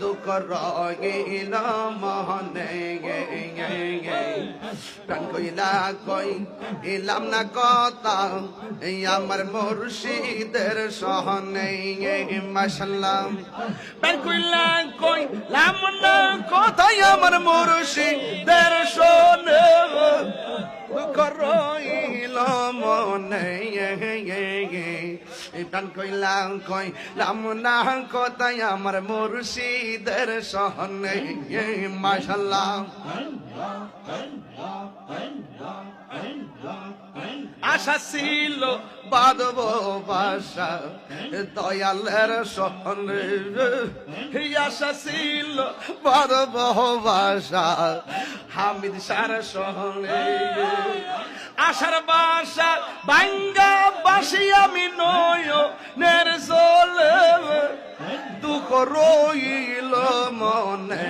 দুঃখ রহিল মহনে প্রাণ কইলা কই, এলাম না কথা, এই আমার মুর্শিদের সহনে গে মাশাল্লাহ। প্রাণ কইলা কই, লাম না কথাই আমার মুর্শিদের সহনে। প্রাণ কইলা কই লাম না কথাই আমার মুর্শিদের সহনে। মাশাল্লাহ আশা ছিল বাদব বাসা, দয়ালের সহনে। আশা ছিল বাদব বাসা, হামিদ সার সহনে। আশার বাসা বাঙ্গা বাসি আমি নয় নের রইল মনে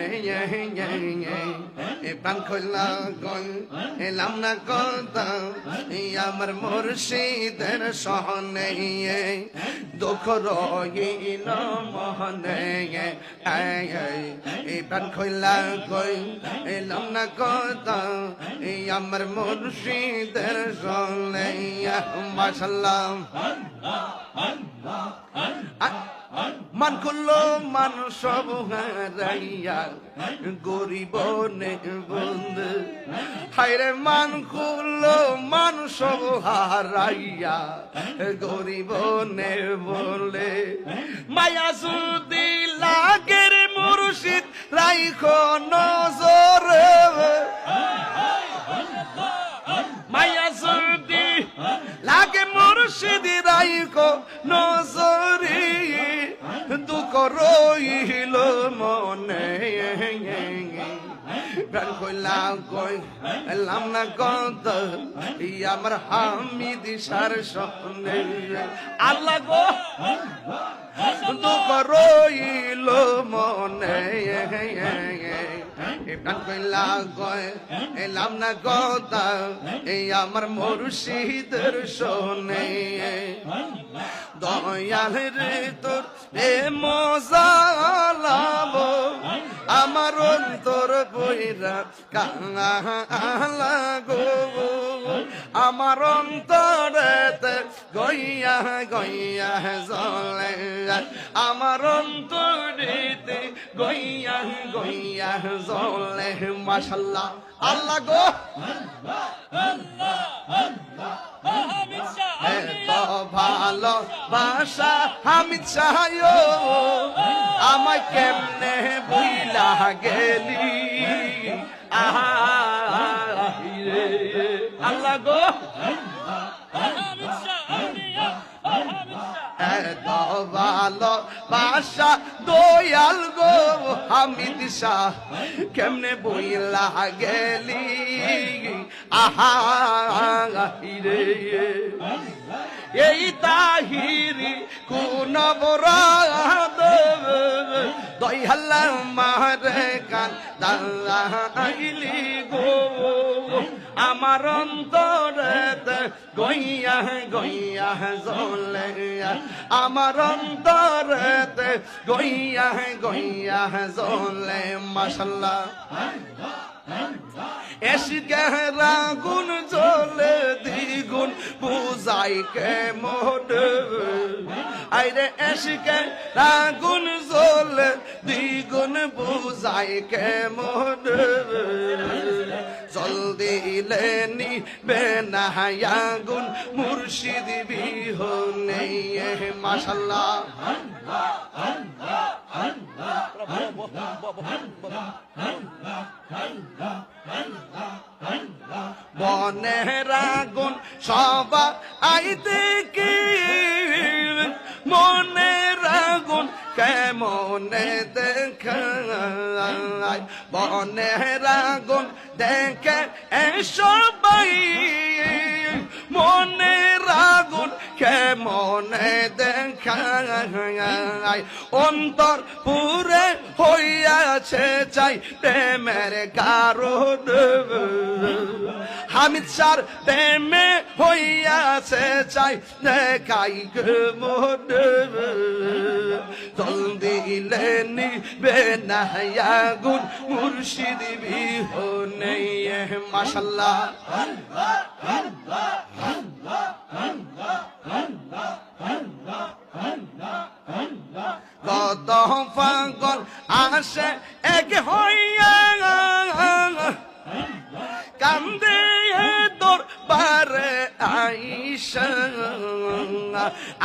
প্রাণ খোলা গল এলাম না কথা আমার মুর্শিদের সহনে দুঃখ রইল মনে এই প্রাণ খোলা গই এলাম না কথা আমার মুর্শিদের সহনে মাসাল্লাহ মান করল মান সব হারাইয়া, গরিব বন্ধু। হায়রে মান করল মান সব হারাইয়া, গরিব নে বলে। মায়া সুদি লাগের মুর্শিদ, রাইখো নজরে। মায়া সুদি লাগে মুর্শিদ, রাইখো নজরে। রইল মনে। প্রাণ কইলা কই, এলাম না কত? আমার হামিদ সার স্বপ্নে। আল্লাহ গো, দুঃখ রইল মনে। প্রাণ কইলা কই, এলাম না কথা এই আমার মুর্শিদের শোনে দয়াল রে তোর এ মজালাব আমার অন্তর বইরা কালা আমার অন্তরেতে গইয়া গইয়া জলে আমার অন্তরেতে গইয়া গইয়া জলে মাশাল্লাহ আল্লাহ গো এত ভালো বাসা আমি চাই আমায় কেমনে বুইলা গেলি? আল্লাহ গো। ভালো বাসা দয়াল গো হামিদ শাহ কেমনে বইলা গেলি? আহা রে এই তাহিরি কোন বরাদ দয়াল মারে কান দাইলি গো। আমার অন্তরে গইয়া গইয়া জলে আমার অন্তরে গইয়া গইয়া জলে মাশাল্লাহ। এসিকেরা গুণ জলে দ্বিগুণ বুঝাই কে মোট আইরে এসিকে রাগুন জলে দ্বিগুণ বুঝাই কে মোট জল দিলে নিবে না গুণ মুর্শিদ বিহনে মাশাল্লাহ বনের কেমনে দেখায় বনের আগুন দেখে এসবাই মনে কেমনে দেখায় অন্তর পুরে হইয়াছে চাই প্রেমের কারণ। হামিদ সার প্রেমে হইয়াছে চাই দেখাই মন জলদি লেনি বেনায়া গুন মুর্শিদ বিহনে। মাশাল্লাহ। কত পাগল আসে এক হইয়া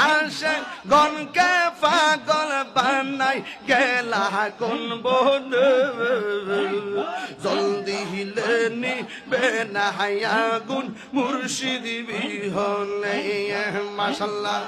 আসে গনকে পাগল বানাই গেলা কোন বোন জলদি হিলে হিলেনি বেনাহায়া গুন মুর্শিদ বিহনে, মাশাল্লাহ।